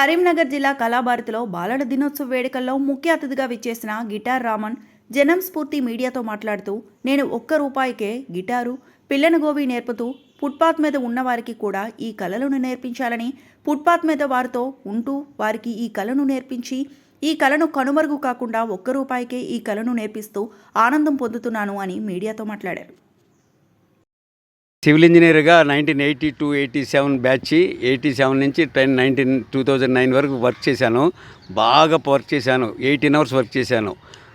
కరీంనగర్ జిల్లా కళాభారతిలో బాలల దినోత్సవ వేడుకల్లో ముఖ్య అతిథిగా విచ్చేసిన గిటార్ రామన్ జనం స్ఫూర్తి మీడియాతో మాట్లాడుతూ నేను ఒక్క రూపాయికే గిటారు పిల్లన గోవి నేర్పుతూ ఫుట్పాత్ మీద ఉన్నవారికి కూడా ఈ కళలను నేర్పించాలని ఫుట్పాత్ మీద వారితో ఉంటూ వారికి ఈ కళను నేర్పించి ఈ కళను కనుమరుగు కాకుండా ఒక్క రూపాయికే ఈ కళను నేర్పిస్తూ ఆనందం పొందుతున్నాను అని మీడియాతో మాట్లాడారు. సివిల్ ఇంజనీర్గా nineteen eighty two eighty seven batch eighty seven నుంచి ten nineteen two thousand nine వరకు వర్క్ చేశాను. బాగా వర్క్ చేశాను. ఎయిటీన్ అవర్స్ వర్క్ చేశాను.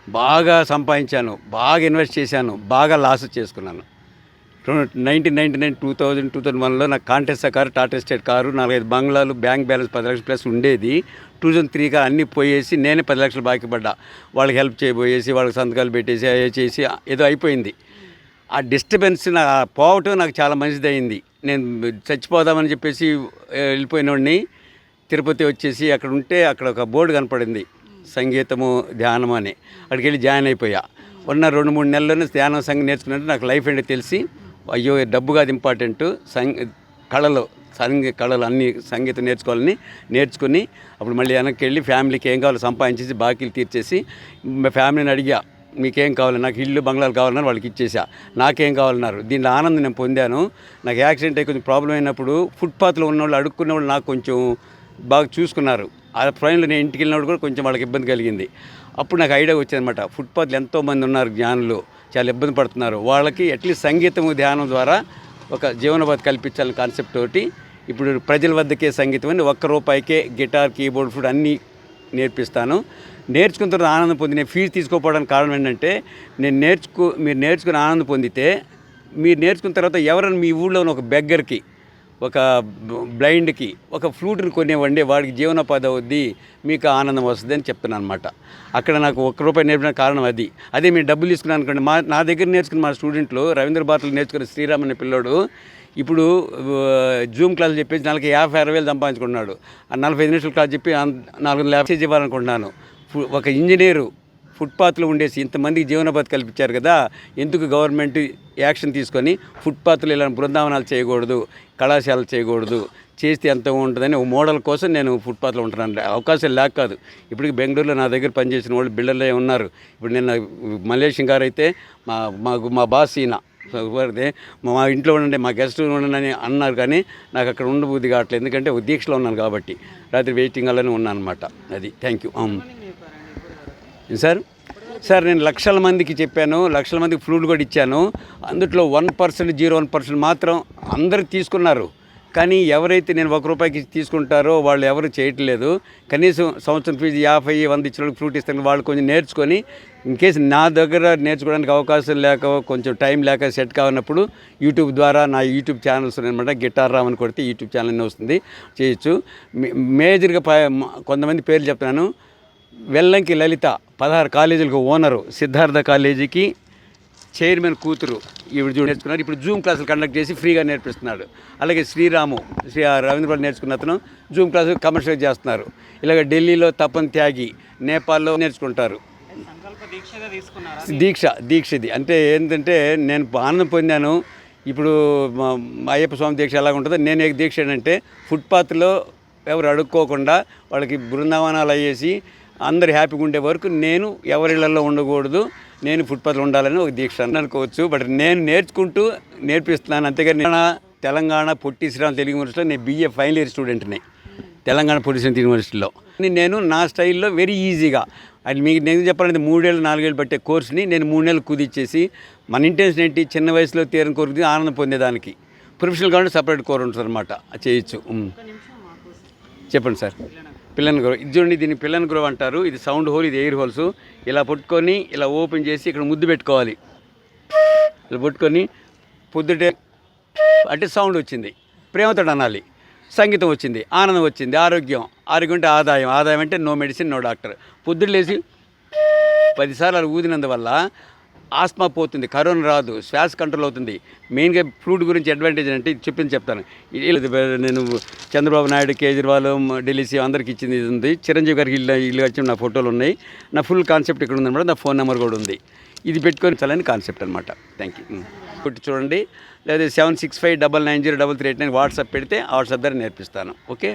బాగా సంపాదించాను. బాగా ఇన్వెస్ట్ చేశాను. బాగా లాస్ చేసుకున్నాను. Nineteen ninety nine two thousand two thousand వన్లో నాకు contest car Tata state car నాలుగైదు బంగ్లాలు బ్యాంక్ బ్యాలెన్స్ పది లక్షలు ప్లస్ ఉండేది. టూ థౌజండ్ త్రీగా అన్నీ పోయేసి నేనే పది లక్షలు బాకీ పడ్డా. వాళ్ళకి హెల్ప్ చేయబోయేసి వాళ్ళకి సంతకాలు పెట్టేసి అవి చేసి ఏదో అయిపోయింది. ఆ డిస్టర్బెన్స్ నా పోవటం నాకు చాలా మంచిది అయింది నేను చచ్చిపోదామని చెప్పేసి ఏ, వెళ్ళిపోయినోడిని తిరుపతి వచ్చేసి అక్కడ ఉంటే అక్కడ ఒక బోర్డు కనపడింది. సంగీతము ధ్యానం అని. అక్కడికి వెళ్ళి జాయిన్ అయిపోయా. ఉన్న రెండు మూడు నెలల్లోనే ధ్యానం సంగీతం నేర్చుకున్నట్టు నాకు లైఫ్ అంటే తెలిసి అయ్యో డబ్బు కాదు ఇంపార్టెంట్. సంగ కళలు సంగీ కళలు అన్ని సంగీతం నేర్చుకోవాలని నేర్చుకుని అప్పుడు మళ్ళీ వెనక్కి వెళ్ళి ఫ్యామిలీకి ఏం కావాలో సంపాదించేసి బాకీలు తీర్చేసి మా ఫ్యామిలీని అడిగా. మీకేం కావాలి? నాకు ఇల్లు బంగ్లాలు కావాలన్నారు వాళ్ళకి ఇచ్చేసా. నాకేం కావాలన్నారు? దీంట్లో ఆనందం నేను పొందాను. నాకు యాక్సిడెంట్ అయ్యి కొంచెం ప్రాబ్లం అయినప్పుడు ఫుట్పాత్లో ఉన్న వాళ్ళు అడుక్కున్న వాళ్ళు నాకు కొంచెం బాగా చూసుకున్నారు. ఆ ట్రైన్లో నేను ఇంటికి వెళ్ళినప్పుడు కూడా కొంచెం వాళ్ళకి ఇబ్బంది కలిగింది. అప్పుడు నాకు ఐడియా వచ్చిందనమాట ఫుట్పాత్లు ఎంతోమంది ఉన్నారు జ్ఞానులు. చాలా ఇబ్బంది పడుతున్నారు. వాళ్ళకి అట్లీస్ట్ సంగీతము ధ్యానం ద్వారా ఒక జీవనోపాధి కల్పించాలని కాన్సెప్ట్ తోటి ఇప్పుడు ప్రజల వద్దకే సంగీతం అని ఒక్క రూపాయికే గిటార్ కీబోర్డ్ ఫుడ్ అన్నీ నేర్పిస్తాను. నేర్చుకున్న తర్వాత ఆనందం పొంది నేను ఫీజు తీసుకోపోవడానికి కారణం ఏంటంటే నేను నేర్చుకో మీరు నేర్చుకుని ఆనందం పొందితే మీరు నేర్చుకున్న తర్వాత ఎవరైనా మీ ఊళ్ళో ఉన్న ఒక బెగ్గర్కి ఒక బ్లైండ్కి ఒక ఫ్లూట్ని కొనేవండి వాడికి జీవనోపాధి అవుద్ది మీకు ఆనందం వస్తుంది అని చెప్తున్నాను అనమాట అక్కడ నాకు ఒక్క రూపాయి నేర్పిన కారణం అది. అదే మీరు డబ్బులు తీసుకున్నాను అనుకోండి మా నా దగ్గర నేర్చుకున్న మా స్టూడెంట్లు రవీంద్ర భారతిలో నేర్చుకున్న శ్రీరామ్ అనే పిల్లోడు ఇప్పుడు జూమ్ క్లాస్ చెప్పేసి నెలకి యాభై అరవై వేలు సంపాదించుకున్నాడు ఆ నలభై ఐదు నిమిషాల క్లాస్ చెప్పి నాలుగు వందల యాభై ఇవ్వాలనుకుంటున్నాను. ఒక ఇంజనీరు ఫుట్పాత్లో ఉండేసి ఇంతమందికి జీవనోపాధి కల్పించారు కదా ఎందుకు గవర్నమెంట్ యాక్షన్ తీసుకొని ఫుట్పాత్లు ఇలా బృందావనాలు చేయకూడదు కళాశాలలు చేయకూడదు చేస్తే ఎంత ఉంటుందని ఒక మోడల్ కోసం నేను ఫుట్పాత్లో ఉంటున్నాను. అవకాశం లేక కాదు. ఇప్పటికి బెంగళూరులో నా దగ్గర పనిచేసిన వాళ్ళు బిల్డర్లే ఉన్నారు. ఇప్పుడు నిన్న మలేషియన్ గారు అయితే మా మాకు మా బాస్ ఈయన మా ఇంట్లో ఉండండి మా గెస్ట్ ఉండండి అన్నారు కానీ నాకు అక్కడ ఉండబుద్ధి కావట్లేదు. ఎందుకంటే ఒక దీక్షలో ఉన్నాను కాబట్టి. రాత్రి వెయిటింగ్ అలానే ఉన్నాను అనమాట అది. Thank you sir? సార్ నేను లక్షల మందికి చెప్పాను లక్షల మందికి ఫ్లూట్ కూడా ఇచ్చాను. అందుట్లో one percent zero one percent మాత్రం అందరు తీసుకున్నారు. కానీ ఎవరైతే నేను ఒక రూపాయికి తీసుకుంటారో వాళ్ళు ఎవరు చేయట్లేదు. కనీసం సంవత్సరం ఫీజు యాభై వంద ఇచ్చిన వాళ్ళకి ఫ్రూట్ ఇస్తాను వాళ్ళు కొంచెం నేర్చుకొని ఇన్ కేసు నా దగ్గర నేర్చుకోవడానికి అవకాశం లేక కొంచెం టైం లేక సెట్ కావనప్పుడు యూట్యూబ్ ద్వారా నా యూట్యూబ్ ఛానల్స్ అనమాట గిటార్ రామ్ అని కొడితే యూట్యూబ్ ఛానల్ అన్నీ వస్తుంది. చేయొచ్చు. మే- మేజర్గా ప- కొంతమంది పేర్లు చెప్తున్నాను. వెల్లంకి లలిత. పదహారు కాలేజీలకు ఓనరు సిద్ధార్థ కాలేజీకి చైర్మన్ కూతురు ఈవిడ చూడు నేర్చుకున్నారు. ఇప్పుడు జూమ్ క్లాసులు కండక్ట్ చేసి ఫ్రీగా నేర్పిస్తున్నాడు. అలాగే శ్రీరాము శ్రీ రవీంద్రబాబు నేర్చుకున్న అతను జూమ్ క్లాసులు కమర్షియల్ చేస్తున్నారు. ఇలాగ ఢిల్లీలో తపన్ త్యాగి నేపాల్లో నేర్చుకుంటారు. దీక్ష దీక్షది. అంటే ఏంటంటే నేను ఆనందం పొందాను. ఇప్పుడు అయ్యప్ప స్వామి దీక్ష ఎలా ఉంటుందో నేను దీక్ష ఏంటంటే ఫుట్పాత్లో ఎవరు అడుక్కోకుండా వాళ్ళకి బృందావనాలు అయ్యేసి అందరు హ్యాపీగా ఉండే వరకు నేను ఎవరిళ్ళలో ఉండకూడదు నేను ఫుట్పాత్లో ఉండాలని ఒక దీక్ష అని అనుకోవచ్చు. బట్ నేను నేర్చుకుంటూ నేర్పిస్తున్నాను. అంతేగాని తెలంగాణ పొట్టి శ్రీరామ్ తెలుగు యూనివర్సిటీలో నేను బీఏ ఫైనల్ ఇయర్ స్టూడెంట్ని. తెలంగాణ పొలిషన్ యూనివర్సిటీలో. నేను నా స్టైల్లో వెరీ ఈజీగా అది మీకు నేను చెప్పాలంటే మూడేళ్ళు నాలుగేళ్ళు పట్టే కోర్సుని నేను మూడు నెలలు కుదిచ్చేసి మన ఇంటెన్షన్ ఏంటి? చిన్న వయసులో తీరని కోరుకు ఆనందం పొందేదానికి. ప్రొఫెషనల్ కావాలంటే సపరేట్ కోర్ ఉంటుంది అనమాట చేయొచ్చు. చెప్పండి సార్. పిల్లన్ గ్రో ఇది చూడండి దీన్ని పిల్లన్ గ్రో అంటారు. ఇది సౌండ్ హోల్ ఇది ఎయిర్ హోల్స్. ఇలా పట్టుకొని ఇలా ఓపెన్ చేసి ఇక్కడ ముద్దు పెట్టుకోవాలి. ఇలా పట్టుకొని పొద్దుటే అంటే సౌండ్ వచ్చింది. ప్రేమతో అనాలి. సంగీతం వచ్చింది ఆనందం వచ్చింది ఆరోగ్యం ఆరోగ్యం అంటే ఆదాయం. ఆదాయం అంటే నో మెడిసిన్ నో డాక్టర్. పొద్దున్న లేచి పదిసార్లు అలా ఊదినందువల్ల ఆస్మా పోతుంది కరోనా రాదు శ్వాస కంట్రోల్ అవుతుంది. మెయిన్గా ఫ్లూట్ గురించి అడ్వాంటేజ్ అంటే ఇది చెప్పింది చెప్తాను. నేను చంద్రబాబు నాయుడు కేజ్రీవాల్ ఢిల్లీ సీఎం అందరికి ఇచ్చింది ఇది ఉంది. చిరంజీవి గారికి ఇల్లు ఇల్లు వచ్చి నా ఫోటోలు ఉన్నాయి. నా ఫుల్ కాన్సెప్ట్ ఇక్కడ ఉందన్నమాట. నా ఫోన్ నెంబర్ కూడా ఉంది. ఇది పెట్టుకొని చాలని కాన్సెప్ట్ అనమాట థ్యాంక్ యూ కొట్టి చూడండి. లేదా seven six five double nine zero double three eight nine WhatsApp పెడితే వాట్సాప్ ద్వారా నేర్పిస్తాను. ఓకే?